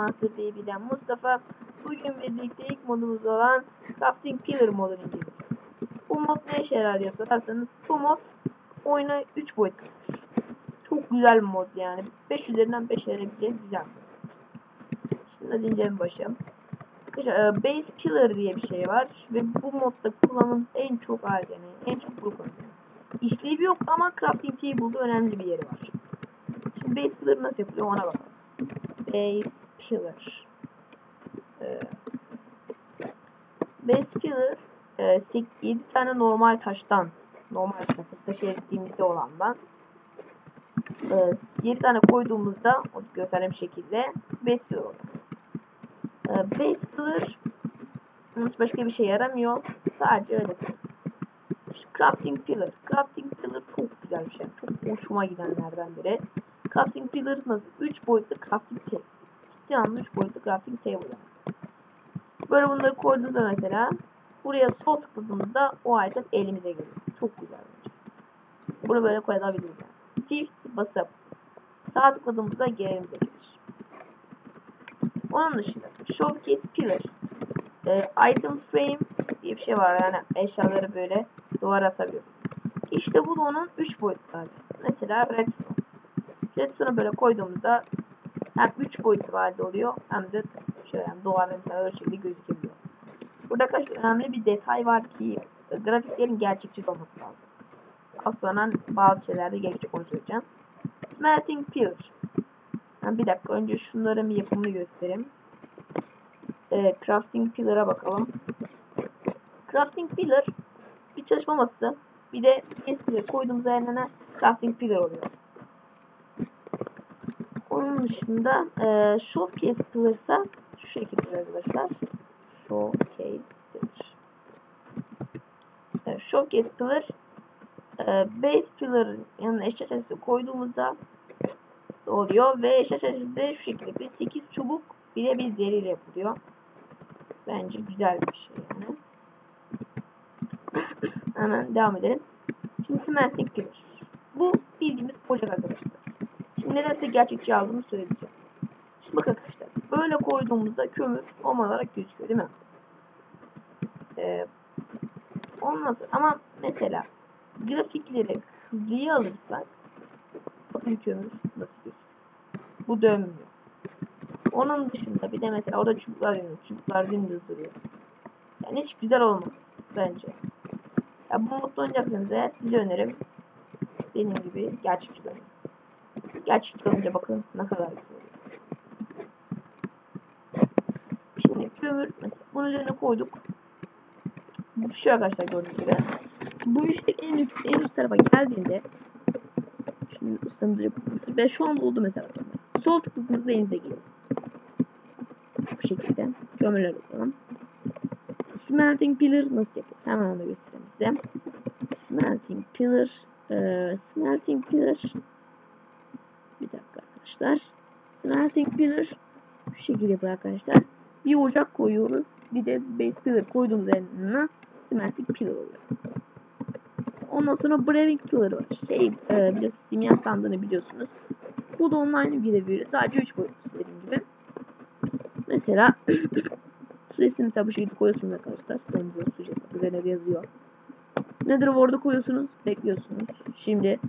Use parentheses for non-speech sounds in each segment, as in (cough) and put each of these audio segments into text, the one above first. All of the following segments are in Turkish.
Master bilen Mustafa. Bugün birlikte ilk modumuz olan Crafting Pillar modunu inceleyeceğiz. Bu mod ne işe yarar diye sorarsanız bu mod oyuna 3 boyut. Çok güzel bir mod yani. 5 üzerinden 5 verebileceğiz güzel. Şimdi hadi inceleme başlayalım. Arkadaşlar e, Base Pillar diye bir şey var ve bu modda kullandığımız en çok alet yani en çok bu kullanılıyor. İşlevi yok ama Crafting Table'da önemli bir yeri var. Şimdi Base Pillar nasıl yapılıyor ona bakalım. Base Pillar. Ee, Base Pillar e, 7 tane normal taştan normal taşı taşıyabildiğimizde olandan e, 7 tane koyduğumuzda o gösterdiğim şekilde Base Pillar oluyor. E, Base Pillar başka bir şey yaramıyor. Sadece öylesi. Crafting Pillar. Crafting Pillar çok güzel bir şey. Çok hoşuma gidenlerden biri. Crafting Pillar nasıl? 3 boyutlu crafting table. Ciddi anlamda 3 boyutlu crafting table. Böyle bunları koyduğunuzda mesela buraya sol tıkladığımızda o item elimize geliyor. Çok güzel. Bunu böyle koyabiliriz. Shift basıp sağ tıkladığımızda geri elimize gelir. Onun dışında Showcase Pillar. E, item Frame diye bir şey var yani eşyaları böyle duvara asabiliyoruz. İşte bu da onun 3 boyutlu hali. Mesela Redstone. Redstone'u böyle koyduğumuzda hem 3 boyutlu halde oluyor hem de şöyle yani duvarda mesela öyle şekilde gözükebiliyor. Burada kaç önemli bir detay var ki e, grafiklerin gerçekçi olması lazım. Az sonra bazı şeylerde gerekecek onu söyleyeceğim. Smelting Pillar. Yani bir dakika önce şunların bir yapımını göstereyim. E, crafting Pillar'a bakalım. Crafting Pillar bir çalışma masası bir de eskileri koyduğumuz yerine crafting pillar oluyor. Onun dışında e, showcase ise şu şekilde arkadaşlar. Showcase pillar. E, showcase pillar e, base pillar'ın yanına eşya koyduğumuzda oluyor ve eşya çeşitli de şu şekilde bir 8 çubuk bir de bir deriyle yapılıyor. Bence güzel bir şey yani. Hemen devam edelim. Şimdi smelting pillar. Bu bildiğimiz ocak arkadaşlar. Şimdi nedense gerçekçi aldığımı söyleyeceğim. Şimdi bakın arkadaşlar. Böyle koyduğumuzda kömür om olarak gözüküyor değil mi? Ee, ondan sonra ama mesela grafikleri hızlıya alırsak bakın kömür nasıl gözüküyor. Bu dönmüyor. Onun dışında bir de mesela orada çubuklar dönüyor. Çubuklar dümdüz duruyor. Yani hiç güzel olmaz bence. Ya bu modda oynayacaksınız eğer size önerim. Dediğim gibi gerçekçi oynayın. Gerçekçi olunca bakın ne kadar güzel. Şimdi kömür mesela bunun üzerine koyduk. Şu arkadaşlar gördüğünüz gibi. Bu işte en üst, en üst tarafa geldiğinde şimdi ısındırıp ve şu an oldu mesela. Sol tıkladığınızda elinize geliyor. Bu şekilde kömürler yapalım. Smelting pillar nasıl yapılır? Hemen onu göstereyim size. Smelting pillar. E, smelting pillar. Arkadaşlar. Smelting pillar. Şu şekilde yapıyor arkadaşlar. Bir ocak koyuyoruz. Bir de base pillar koyduğumuz yanına smelting pillar oluyor. Ondan sonra braving pillar var. Şey e, biliyorsunuz simya sandığını biliyorsunuz. Bu da online birebir. Sadece 3 boyutlu dediğim gibi. Mesela (clears throat) Süresi mesela bu şekilde koyuyorsunuz arkadaşlar. Önce süresi üzerine yazıyor. Nedir orada koyuyorsunuz? Bekliyorsunuz. Şimdi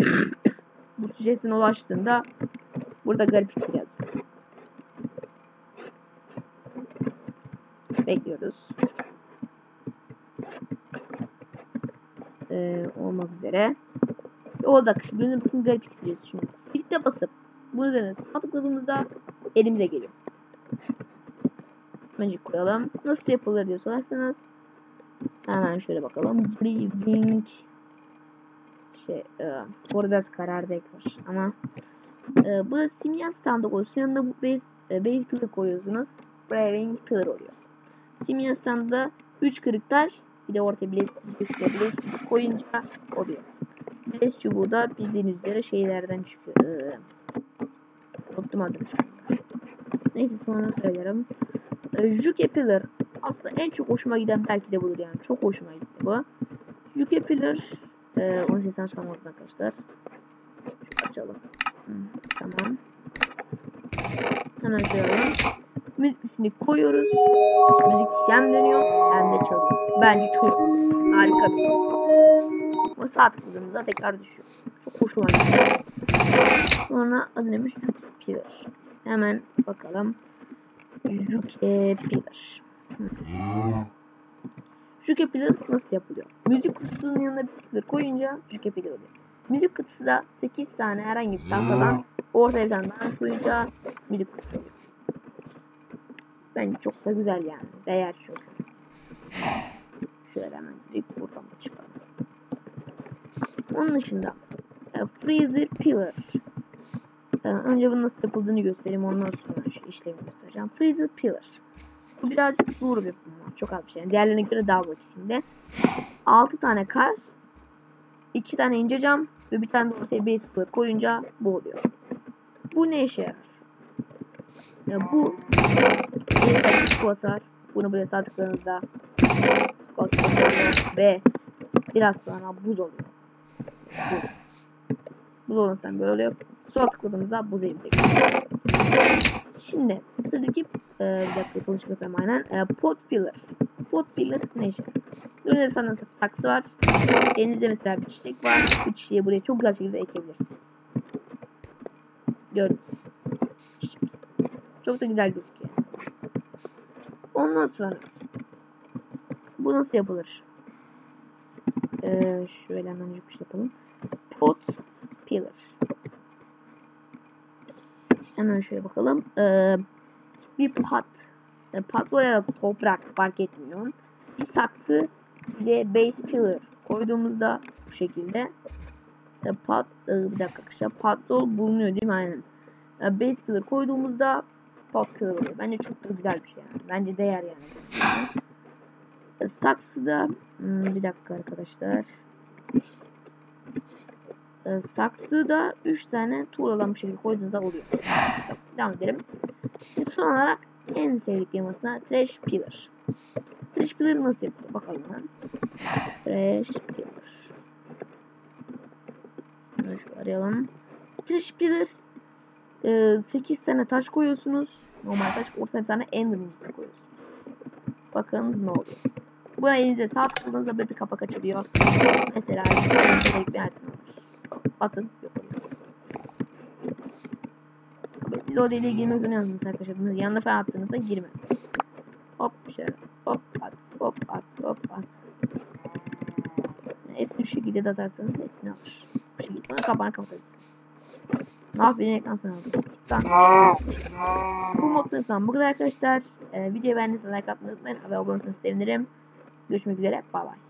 (clears throat) bu süresine ulaştığında burada garip iksir yazıyor. Bekliyoruz. Ee, olmak üzere. Oldu arkadaşlar. Bütün garip iksir yazıyor. Şimdi shift'e basıp bunun üzerine sağ elimize geliyor. Magic koyalım. Nasıl yapılır diye sorarsanız hemen şöyle bakalım. Breathing şey e, biraz kararda var ama e, bu da simya standı koyuyorsunuz. Yanında bu base, e, base pillar koyuyorsunuz. Braving pillar oluyor. Simya standı 3 kırık taş bir de blaze, blaze çubuğu koyunca oluyor. Blaze çubuğu da bildiğiniz üzere şeylerden çıkıyor. E, adını. Neyse sonra söylerim. Juke Pillar aslında en çok hoşuma giden belki de budur yani. Çok hoşuma gitti bu. Juke Pillar e, onu sesini açmam lazım arkadaşlar. Açalım. Hı, tamam. Hemen şöyle alalım. Müziklisini koyuyoruz. Müziksiyem dönüyor. Hem de çalıyor. Bence çok harika bir. Ama sağ tıkladığımızda tekrar düşüyor. Çok hoşuma gitti. Sonra adı neymiş? Jupiter. Hemen bakalım. Jupiter. Jupiter nasıl yapılıyor? Müzik kutusunun yanına bir sıfır koyunca Jupiter oluyor. Müzik kutusu da 8 tane herhangi bir tahtadan bir tane daha koyunca müzik kutusu oluyor. Bence çok da güzel yani. Değer çok. Şöyle hemen direkt buradan da çıkalım. Onun dışında e, Freezer Pillar. E, önce bunu nasıl yapıldığını göstereyim. Ondan sonra şu işlemi göstereceğim. Freezer Pillar. Bu birazcık zor bir var. Çok az bir şey. Yani diğerlerine göre daha vakitinde. 6 tane kar, 2 tane ince cam ve bir tane de ortaya base koyunca bu oluyor. Bu ne işe yarar? Ya bu bir basar. Bunu buraya Ghost basıyor ve biraz sonra buz oluyor. Buz. Buz olursa böyle oluyor. Sol tıkladığımızda buz elimize geliyor. Şimdi sıradaki e, bir dakika yapılış göstereyim aynen. E, pot pillar. Pot pillar ne işe? Burada bir tane saksı var. Elinizde mesela bir çiçek var. Bu çiçeği buraya çok güzel şekilde ekebilirsiniz. Gördünüz. Çok da güzel gözüküyor. Ondan sonra bu nasıl yapılır? Ee, şöyle hemen bir şey yapalım. Pot pillar. Hemen şöyle bakalım. Ee, bir pat. E, patlo ya da toprak fark etmiyor. Bir saksı ve base pillar koyduğumuzda bu şekilde e, pat e, bir dakika arkadaşlar patlo bulunuyor değil mi aynen. E, base pillar koyduğumuzda pot pillar oluyor. Bence çok da güzel bir şey yani. Bence değer yani. Saksıda hmm, bir dakika arkadaşlar. E, saksıda 3 tane tuğlalan bir şekilde koyduğunuzda oluyor. Devam edelim. Şimdi son olarak en sevdiklerim aslında trash pillar. Trash pillar nasıl yapılıyor? Bakalım ben. Trash pillar. Şunu şu arayalım. Trash pillar e, 8 tane taş koyuyorsunuz. Normal taş ortaya bir tane ender koyuyorsunuz. Bakın ne oluyor. Buna elinize sağ tıkladığınızda böyle bir kapak açılıyor. Mesela bir item var. Atın. Oluyor. Lode ile girmek zorunda yazmış arkadaşlar. Yanına falan attığınızda girmez. Hop şöyle. Hop at. Hop at. Hop at. Yani hepsini şu şekilde de atarsanız hepsini alır. Bu şekilde sonra kapağını kapatırsınız. Ne yapayım ekran sana aldım. Tamam. Bu moddan tamam bu kadar arkadaşlar. Ee, videoyu beğendiyseniz like atmayı unutmayın. Abone olursanız sevinirim. Görüşmek üzere. Bay bay.